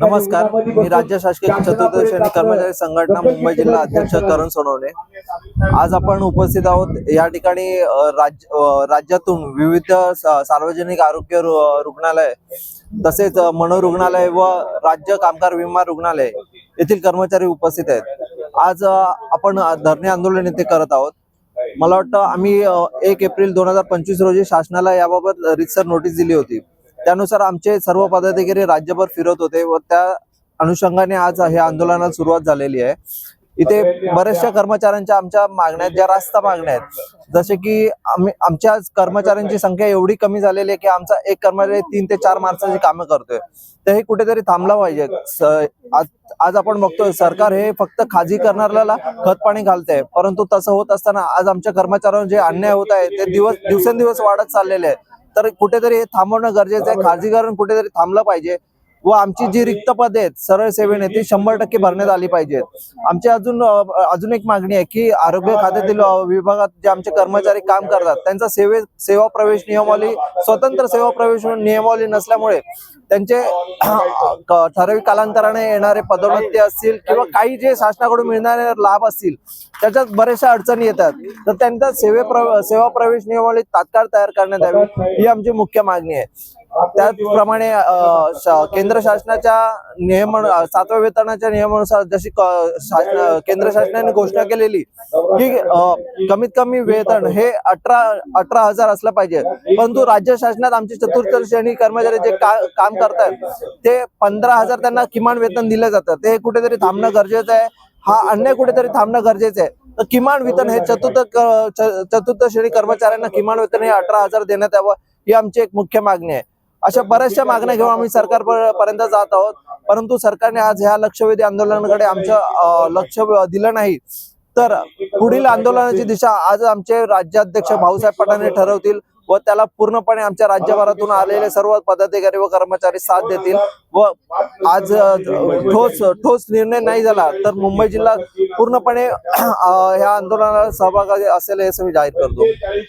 नमस्कार. मी राज्य शासकीय चतुर्थ श्रेणी आपलं कर्मचारी संघटना मुंबई जिल्हा अध्यक्ष करण सोनवणे. आज आपण उपस्थित आहोत. या ठिकाणी राज्य राज्यातून विविध सार्वजनिक आरोग्य रुग्णालय तसेच मनोरुग्णालय व राज्य कामगार विमा रुग्णालय येथील कर्मचारी उपस्थित आहेत. आज आपण धरणे आंदोलन येथे करत आहोत. मला वाटतं आम्ही एक एप्रिल दोन हजार पंचवीस रोजी शासनाला याबाबत रितसर नोटीस दिली होती. त्यानुसार आमचे सर्व पदाधिकारी राज्यभर फिरत होते व त्या अनुषंगाने आज हे आंदोलनाला सुरुवात झालेली आहे. इथे बऱ्याचशा कर्मचाऱ्यांच्या आमच्या मागण्या ज्या रास्ता मागण्या आहेत. जसे की आम्ही आमच्या कर्मचाऱ्यांची संख्या एवढी कमी झालेली आहे की आमचा एक कर्मचारी तीन ते चार माणसाची कामं करतोय. तर हे कुठेतरी थांबलं पाहिजे. आज आज आपण बघतोय सरकार हे फक्त खाजगी करणाऱ्याला खत पाणी घालतंय. परंतु तसं होत असताना आज आमच्या कर्मचाऱ्यांवर जे अन्याय होत आहे ते दिवस दिवसेंदिवस वाढत चाललेले आहे तर कुठेतरी हे थांबवणं गरजेचं आहे. खाजगीकरण कुठेतरी थांबलं पाहिजे. व आमची जी रिक्त पदे आहेत सरळ सेवेने ती शंभर टक्के भरण्यात आली पाहिजेत. आमची अजून अजून एक मागणी आहे की आरोग्य खात्यातील विभागात जे आमचे कर्मचारी काम करतात त्यांचा सेवे सेवा प्रवेश नियमावली स्वतंत्र सेवा प्रवेश नियमावली नसल्यामुळे त्यांचे ठराविक कालांतराने येणारे पदोन्नती असतील किंवा काही जे शासनाकडून मिळणारे लाभ असतील त्याच्यात बऱ्याचशा अडचणी येतात. तर त्यांचा सेवे प्र- सेवा प्रवेश नियमावली तात्काळ तयार करण्यात यावी ही आमची मुख्य मागणी आहे. त्याचप्रमाणे केंद्र शासनाच्या नियम सातव्या वेतनाच्या नियमानुसार जशी केंद्र शासनाने घोषणा केलेली की कमीत कमी वेतन हे अठरा अठरा हजार असलं पाहिजे. परंतु राज्य शासनात आमचे चतुर्थ श्रेणी कर्मचारी जे का, काम करतात ते पंधरा हजार त्यांना किमान वेतन दिलं जातं. ते कुठेतरी थांबणं गरजेचं आहे. हा अन्याय कुठेतरी थांबणं गरजेचं आहे. तर किमान वेतन हे चतुर्थ चतुर्थ श्रेणी कर्मचाऱ्यांना किमान वेतन हे अठरा हजार देण्यात यावं ही आमची एक मुख्य मागणी आहे. अशा बऱ्याचशा मागण्या घेऊन आम्ही सरकार पर्यंत जात आहोत. परंतु सरकारने आज ह्या लक्षवेधी आंदोलनाकडे आमचं लक्ष दिलं नाही. तर पुढील आंदोलनाची दिशा आज आमचे राज्याध्यक्ष भाऊसाहेब पठाणे ठरवतील व त्याला पूर्णपणे आमच्या राज्यभरातून आलेले सर्व पदाधिकारी व कर्मचारी साथ देतील व आज ठोस ठोस निर्णय नाही झाला तर मुंबई जिल्हा पूर्णपणे ह्या आंदोलनाला सहभागी असेल हे असं मी जाहीर करतो.